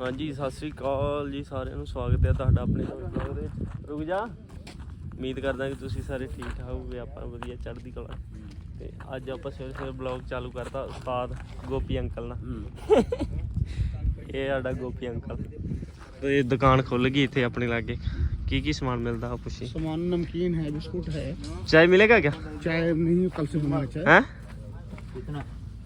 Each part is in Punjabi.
ਹਾਂਜੀ ਸਤਿ ਸ੍ਰੀ ਅਕਾਲ ਜੀ ਸਾਰਿਆਂ ਨੂੰ ਸਵਾਗਤ ਹੈ ਤੁਹਾਡਾ ਆਪਣੇ ਵਲੌਗ ਦੇ। ਰੁਕ ਜਾ। ਉਮੀਦ ਕਰਦਾ ਕਿ ਤੁਸੀਂ ਸਾਰੇ ਠੀਕ ਠਾਕ ਹੋ ਹੋਵੇ ਆਪਾਂ ਵਧੀਆ ਚੜ੍ਹਦੀ ਕਲਾ ਤੇ ਅੱਜ ਆਪਾਂ ਸਵੇਰੇ ਸਵੇਰੇ ਵਲੌਗ ਚਾਲੂ ਕਰਤਾ ਉਸਤਾਦ ਗੋਪੀ ਅੰਕਲ ਨਾਲ। ਇਹ ਸਾਡਾ ਗੋਪੀ ਅੰਕਲ। ਤੇ ਦੁਕਾਨ ਖੁੱਲ ਗਈ ਇੱਥੇ ਆਪਣੇ ਲਾਗੇ। ਕੀ ਕੀ ਸਮਾਨ ਮਿਲਦਾ ਆ ਪੁੱਛੀ। सामान नमकीन है बिस्कुट है ਚਾਹ ਮਿਲੇਗਾ ਕਿਆ? चाय नहीं कल से बना है चाय हैं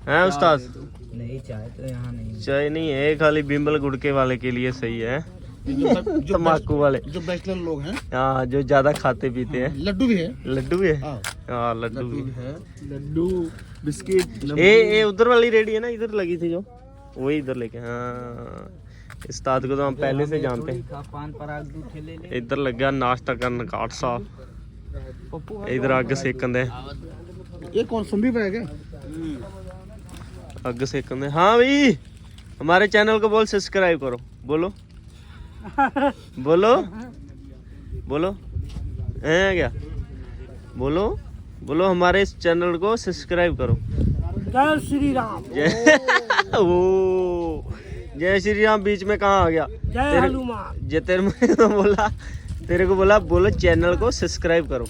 हैं नहीं चाय तो यहाँ नहीं चाय नहीं है खाली बिम्बल गुड़के वाले के लिए सही है जो जो तम्बाकू वाले जो बैचलर लोग हैं हाँ जो ज्यादा खाते पीते हैं लड्डू भी है लड्डू भी है हाँ, हाँ लड्डू भी लड्डू भी है लड्डू बिस्किट ये ये उधर वाली रेडी है ना इधर लगी थी जो वही इधर लेके हाँ उस्ताद को तो हम पहले से जानते हैं का पान पराग दूध ठेले ले इधर लग गया नाश्ता करने काट साहब पप्पू इधर अग सेकन दे ये कौन संदीप है क्या अग सेकन हाँ। भाई हमारे चैनल को बोल सब्सक्राइब करो। बोलो। बोलो। बोलो। है क्या? बोलो। बोलो हमारे इस चैनल को सब्सक्राइब करो। जय श्री राम। जय ओ। जय श्री राम बीच में कहाँ आ गया? जय हनुमान। जे तेरे में तो बोला। तेरे को बोला बोलो चैनल को सब्सक्राइब करो।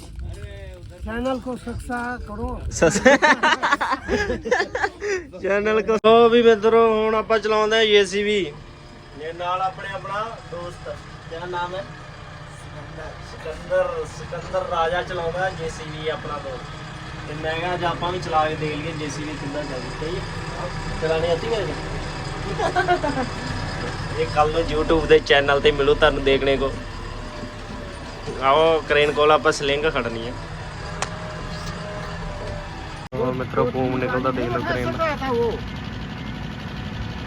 चैनल को सब्सक्राइब करो ਚੈਨਲ ਕੋ ਸੋ ਵੀ ਮਿੱਤਰੋ ਹੁਣ ਆਪਾਂ ਚਲਾਉਂਦੇ ਆ ਜੀਸੀਬੀ ਇਹ ਨਾਲ ਆਪਣੇ ਆਪਣਾ ਦੋਸਤ ਕਿਆ ਨਾਮ ਹੈ ਸਿਕੰਦਰ ਸਿਕੰਦਰ ਰਾਜਾ ਚਲਾਉਂਦਾ ਜੀਸੀਬੀ ਆਪਣਾ ਦੋਸਤ ਤੇ ਮੈਂ ਕਿਹਾ ਅੱਜ ਆਪਾਂ ਵੀ ਚਲਾ ਕੇ ਦੇਖ ਲਈਏ ਜੀਸੀਬੀ ਕਿੱਦਾਂ ਚੱਲਦੀ ਸਹੀ ਹੈ ਚਲਾਣੀ ਆਤੀ ਮੇਰੇ ਇਹ ਕੱਲ ਨੂੰ YouTube ਦੇ ਚੈਨਲ ਤੇ ਮਿਲੂ ਤੁਹਾਨੂੰ ਦੇਖਣੇ ਕੋ ਆਓ ਕ੍ਰੇਨ ਕੋਲ ਆਪਾਂ ਸਲਿੰਗ ਖੜਨੀ ਹੈ और मित्रों फोम निकलता देख लो ट्रेन था वो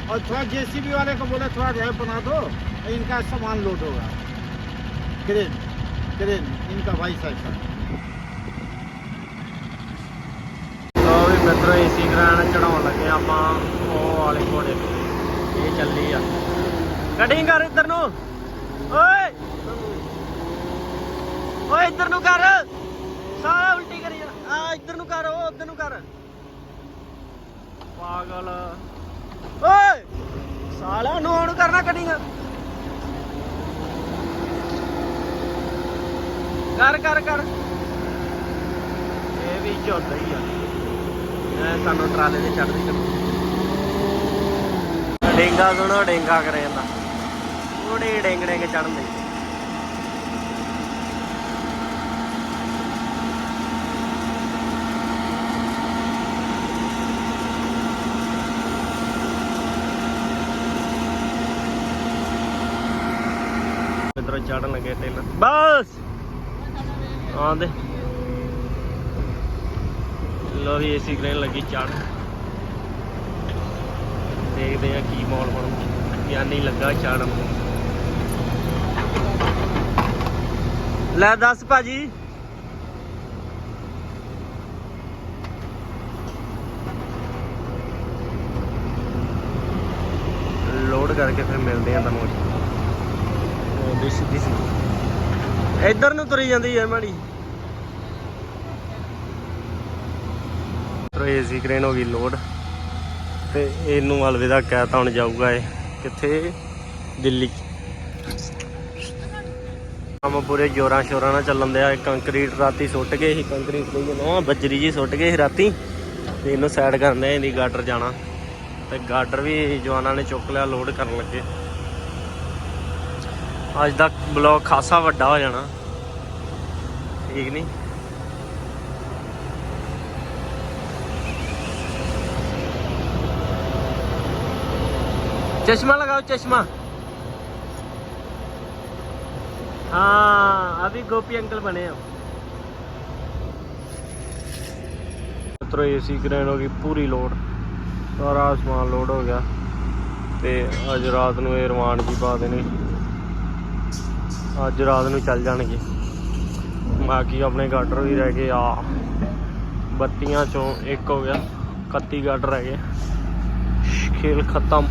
और थोड़ा जेसीबी वाले को बोले थोड़ा गैप बना दो इनका सामान लोड होगा क्रेन क्रेन इनका भाई साहब तो भी मित्रों एसी ग्रैंड चढ़ाने लगे आप वाले घोड़े ये चली आ कटिंग कर इधर नो ओए ओए इधर नो कर सारा ਆ ਇੱਧਰ ਨੂੰ ਕਰ ਉਹ ਉੱਧਰ ਨੂੰ ਕਰ। ਪਾਗਲ। ਓਏ! ਸਾਲਾ ਨੂੰ ਹੁਣ ਕਰਨਾ ਕਟਿੰਗ ਕਰ ਕਰ ਕਰ। ਇਹ ਵੀ ਝੋਦਾ ਹੀ ਆ। ਮੈਂ ਤੁਹਾਨੂੰ ਟਰਾਲੇ ਤੇ ਚੜਦੀ ਚੱਲੂ ਡੇਂਗਾ ਸੁਣੋ ਡੇਂਗਾ ਕਰੇ ਜਾਂਦਾ। ਥੋੜੇ ਡੇਂਗ ਡੇਂਗ ਚੜਨ ਦੇ ਇਧਰ ਚੜਨ ਲੱਗੇ ਟੇਲਰ ਬਸ! ਆਂਦੇ ਲੋ ਵੀ ਏਸੀ ਕ੍ਰੇਨ ਲੱਗੀ ਚੜ ਦੇਖਦੇ ਆ ਕੀ ਮੌਲ ਬਣੂ। ਜਾਂ ਲੱਗਾ ਚੜਨ ਲੈ ਦੱਸ ਭਾਜੀ। ਲੋਡ ਕਰਕੇ ਫਿਰ ਮਿਲਦੇ ਆ ਤੁਹਾਨੂੰ। ਉਹ ਦਿਸ ਦਿਸ। ਇੱਧਰ ਨੂੰ ਤੁਰੀ ਜਾਂਦੀ ਹੈ ਮਾੜੀ। ਤੋ ਏਸੀ ਕ੍ਰੇਨ ਹੋ ਗਈ ਲੋਡ। ਤੇ ਇਹਨੂੰ ਅਲਵਿਦਾ ਕਹਿਤਾ ਹੁਣ ਜਾਊਗਾ ਇਹ। ਕਿੱਥੇ? ਦਿੱਲੀ। ਕੰਮ ਪੂਰੇ ਜੋਰਾਂ ਸ਼ੋਰਾਂ ਨਾਲ ਚੱਲਣ ਦਿਆ। ਕੰਕਰੀਟ ਰਾਤੀ ਸੁੱਟ ਗਏ ਸੀ। ਕੰਕਰੀਟ ਲਈ ਨਾ ਬੱਜਰੀ ਜੀ ਸੁੱਟ ਗਏ ਸੀ ਰਾਤੀ। ਤੇ ਇਹਨੂੰ ਸਾਈਡ ਕਰਨੇ ਇਹਦੀ ਗਾਡਰ ਜਾਣਾ। ਤੇ ਗਾਡਰ ਵੀ ਜਵਾਨਾਂ ਨੇ ਚੁੱਕ ਲਿਆ ਲੋਡ ਕਰਨ ਲੱਗੇ। ਅੱਜ ਦਾ ਬਲੌਗ ਖਾਸਾ ਵੱਡਾ ਹੋ ਜਾਣਾ ਠੀਕ ਨਹੀਂ चश्मा लगाओ चश्मा हाँ अभी गोपी अंकल बने हम ਮਿੱਤਰੋ ਏਸੀ ਕ੍ਰੇਨ ਹੋ ਗਈ ਪੂਰੀ ਲੋਡ ਸਾਰਾ ਸਮਾਨ ਲੋਡ ਹੋ ਗਿਆ ਤੇ ਅੱਜ ਰਾਤ ਨੂੰ ਇਹ ਰਵਾਨ ਜੀ ਪਾ ਦੇਣੇ ਅੱਜ ਰਾਤ ਨੂੰ ਚੱਲ ਜਾਣਗੇ। ਬਾਕੀ ਆਪਣੇ ਗਾਡਰ ਵੀ ਰਹਿ ਗਏ, ਆ ਬੱਤੀਆਂ ਚੋਂ ਇੱਕ ਹੋ ਗਿਆ 31 ਗਾਡਰ ਰਹਿ ਗਏ। ਖੇਲ ਖਤਮ।